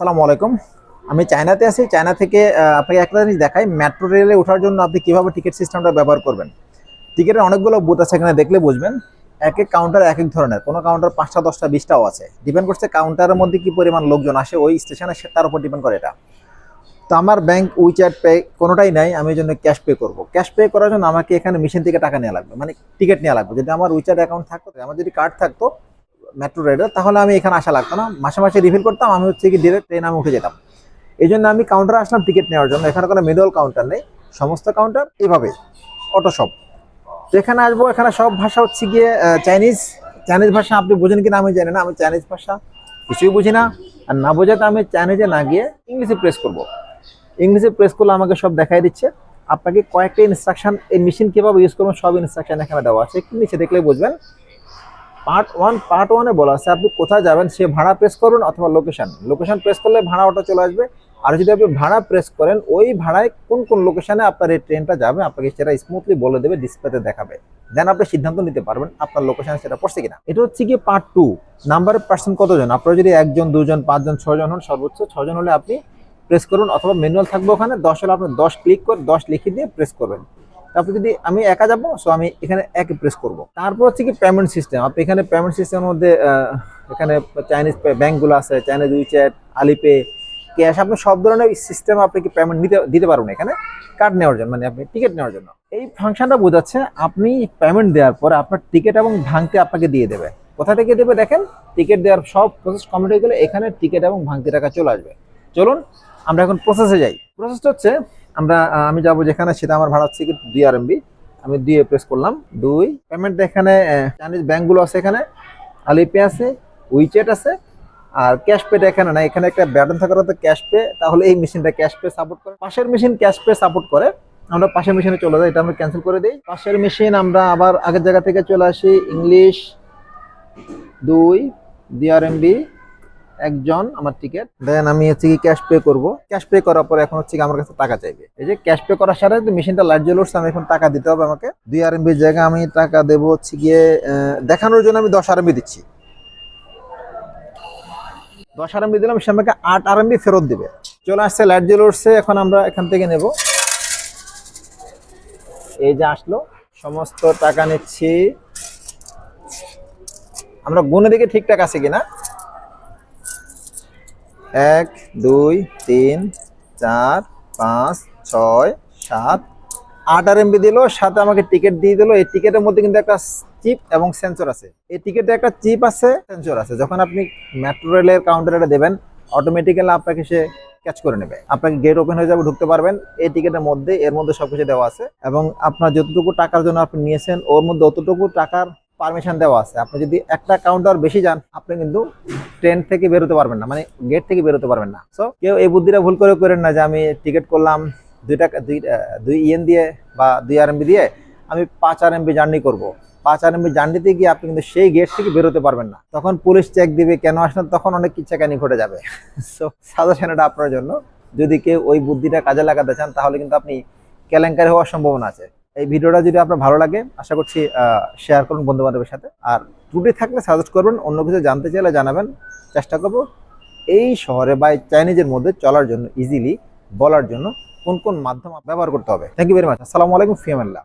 আসসালামু আলাইকুম। আমি চায়নাতে আছি। চায়না থেকে আপনাকে একটা জিনিস দেখাই। মেট্রো রেলে ওঠার জন্য আপনি কীভাবে টিকিট সিস্টেমটা ব্যবহার করবেন? টিকিটের অনেকগুলো বুথ আছে এখানে দেখলে বুঝবেন। এক এক কাউন্টার এক এক ধরনের। কোনো কাউন্টার পাঁচটা, দশটা, বিশটাও আছে। ডিপেন্ড করছে কাউন্টারের মধ্যে কি পরিমাণ লোকজন আসে। ওই স্টেশনে সে তার উপর ডিপেন্ড করে এটা। তো আমার ব্যাংক উইচ্যাট পে কোনোটাই নাই। আমি জন্য ক্যাশ পে করব। ক্যাশ পে করার জন্য আমাকে এখানে মেশিন থেকে টাকা নেওয়া লাগবে। মানে টিকিট নেওয়া লাগবে। যদি আমার উইচ্যাট অ্যাকাউন্ট থাকতো, আমার যদি কার্ড থাকতো মেট্রো রেলের তাহলে আমি এখানে আসা লাগতো না। মাসে মাসে রিফিল করতাম, আমি হচ্ছে কি ডিরেক্ট ট্রেন আমি উঠে যেতাম। এই জন্য আমি কাউন্টারে আসলাম টিকিট নেওয়ার জন্য। এখানে কোনো মিডল কাউন্টার নেই। সমস্ত কাউন্টার এভাবে অটো শপ তো এখানে আসব, এখানে সব ভাষা হচ্ছে গিয়ে চাইনিজ চাইনিজ ভাষা আপনি বোঝেন কিনা আমি জানি না। আমি চাইনিজ ভাষা কিছুই বুঝি না। আর না বোঝাতে আমি চাইনিজে না গিয়ে ইংলিশে প্রেস করব। ইংলিশে প্রেস করলে আমাকে সব দেখাই দিচ্ছে। আপনাকে কয়েকটা ইনস্ট্রাকশন এই মেশিন কীভাবে ইউজ করবেন সব ইনস্ট্রাকশন এখানে দেওয়া আছে। একটু নিচে দেখলে বুঝবেন। পার্ট ওয়ান পার্ট ওয়ানে বলা আছে আপনি কোথায় যাবেন? সে ভাড়া প্রেস করুন অথবা লোকেশন লোকেশন প্রেস করলে ভাড়া ওটা চলে আসবে। আর যদি আপনি ভাড়া প্রেস করেন, ওই ভাড়ায় কোন কোন লোকেশনে আপনার এই ট্রেনটা যাবে, আপনাকে সেটা স্মুথলি বলে দেবে ডিসপ্লেতে দেখাবে। দেন আপনি সিদ্ধান্ত নিতে পারবেন আপনার লোকেশনে সেটা পড়ছে কিনা। এটা হচ্ছে কি পার্ট টু নাম্বারের পার্সন কতজন? আপনারা যদি একজন, দুজন, পাঁচজন ছজন হন, সর্বোচ্চ ছজন হলে আপনি প্রেস করুন অথবা ম্যানুয়াল থাকবে ওখানে। দশ হলে আপনি দশ ক্লিক করে, দশ লিখে দিয়ে প্রেস করবেন। তারপর যদি আমি একা যাব সো আমি এখানে এক প্রেস করব। তারপর হচ্ছে কি পেমেন্ট সিস্টেম আপনি এখানে পেমেন্ট সিস্টেমের মধ্যে এখানে চাইনিজ ব্যাঙ্কগুলো আছে চাইনিজ উইচ্যাট আলিপে ক্যাশ আপনি সব ধরনের সিস্টেম আপনি কি পেমেন্ট নিতে, দিতে পারবেন এখানে? কার্ড নেওয়ার জন্য মানে আপনি টিকিট নেওয়ার জন্য। এই ফাংশনটা বোঝাচ্ছে, আপনি পেমেন্ট দেওয়ার পরে আপনার টিকিট এবং ভাঙতে আপনাকে দিয়ে দেবে। কোথা থেকে দেবে দেখেন? টিকিট দেওয়ার সব প্রসেস কমপ্লিট হয়ে গেলে এখানে টিকিট এবং ভাঙতি টাকা চলে আসবে। চলুন, আমরা এখন প্রসেসে যাই। প্রসেসটা হচ্ছে আমরা আমি যাব যেখানে, সেটা আমার ভাড়া হচ্ছে দুই আর এমবি আমি দিয়ে প্রেস করলাম, দুই। পেমেন্ট এখানে চাইনিজ ব্যাঙ্কগুলো আছে এখানে আলিপে আছে উইচ্যাট আছে, আর ক্যাশ পেটা এখানে না এখানে একটা ব্যাটন থাকার তো ক্যাশ পে তাহলে এই মেশিনটা ক্যাশ পে সাপোর্ট করে। পাশের মেশিন ক্যাশ পে সাপোর্ট করে। আমরা পাশের মেশিনে চলে যাই, এটা আমরা ক্যান্সেল করে দিই। পাশের মেশিন আমরা আবার আগের জায়গা থেকে চলে আসি ইংলিশ দুই ডিআরএমবি একজন আমার টিকিট দেন আমি হচ্ছে কি ক্যাশ পে করব। ক্যাশ পে করার পরে এখন হচ্ছে কি আমার কাছে টাকা চাইবে। এই যে ক্যাশ পে করার সাথে মেশিনটা লাইট জ্বলে উঠছে আমি এখন টাকা দিতে হবে আমাকে। দুই আরএমবির জায়গায় আমি টাকা দেবো হচ্ছে গিয়ে দেখানোর জন্য আমি দশ আর আরএমবি দিচ্ছি। দশ আর আরএমবি দিলাম সে আমাকে আট আর আরএমবি ফেরত দিবে। চলে আসছে লাইট জ্বলে উঠছে এখন আমরা এখান থেকে নেব। এই যে আসলো সমস্ত টাকা নিচ্ছি। আমরা গুনে দিকে ঠিকঠাক আছে কিনা? এক, দুই, তিন, চার, পাঁচ, ছয়, সাত। আট আর এমবি দিল, সাথে আমাকে টিকিট দিয়ে দিল। এই টিকিটের মধ্যে কিন্তু একটা চিপ এবং সেন্সর আছে। এই টিকিটে একটা চিপ আছে সেন্সর আছে। যখন আপনি মেট্রো রেলের কাউন্টারে দেবেন অটোমেটিক্যালি আপনাকে সে ক্যাচ করে নেবে। আপনাকে গেট ওপেন হয়ে যাবে, ঢুকতে পারবেন। এই টিকিটের মধ্যে, এর মধ্যে সবকিছু দেওয়া আছে। এবং আপনার যতটুকু টাকার জন্য আপনি নিয়েছেন, ওর মধ্যে অতটুকু টাকার পারমিশন দেওয়া আছে। আপনি যদি একটা কাউন্টার বেশি যান, আপনি কিন্তু ট্রেন থেকে বেরোতে পারবেন না মানে গেট থেকে বেরোতে পারবেন না। সো কেউ এই বুদ্ধিটা ভুল করে করেন না যে আমি টিকিট করলাম দুই টাকা দুই দুই ইয়েন দিয়ে বা দুই আর এমবি দিয়ে আমি পাঁচ আর এমবি জার্নি করব। পাঁচ আর এমবি জার্নিতে গিয়ে আপনি কিন্তু সেই গেট থেকে বেরোতে পারবেন না। তখন পুলিশ চেক দিবে, কেন আসলেন তখন অনেক কিচ্ছাকানি ঘটে যাবে। সো সাজেশন এটা আপনার জন্য। যদি কেউ ওই বুদ্ধিটা কাজে লাগাতে চান, তাহলে কিন্তু আপনি কেলেঙ্কারি হওয়ার সম্ভাবনা আছে। এই ভিডিওটা যদি আপনার ভালো লাগে, আশা করছি শেয়ার করুন বন্ধু বান্ধবের সাথে। আর ত্রুটি থাকলে সাজেস্ট করবেন, অন্য কিছু জানতে চাইলে জানাবেন। চেষ্টা করব এই শহরে বা চাইনিজের মধ্যে চলার জন্য ইজিলি বলার জন্য কোন কোন মাধ্যম ব্যবহার করতে হবে। থ্যাংক ইউ ভেরি মাচ আসসালামু আলাইকুম ফিয়ামাল্লাহ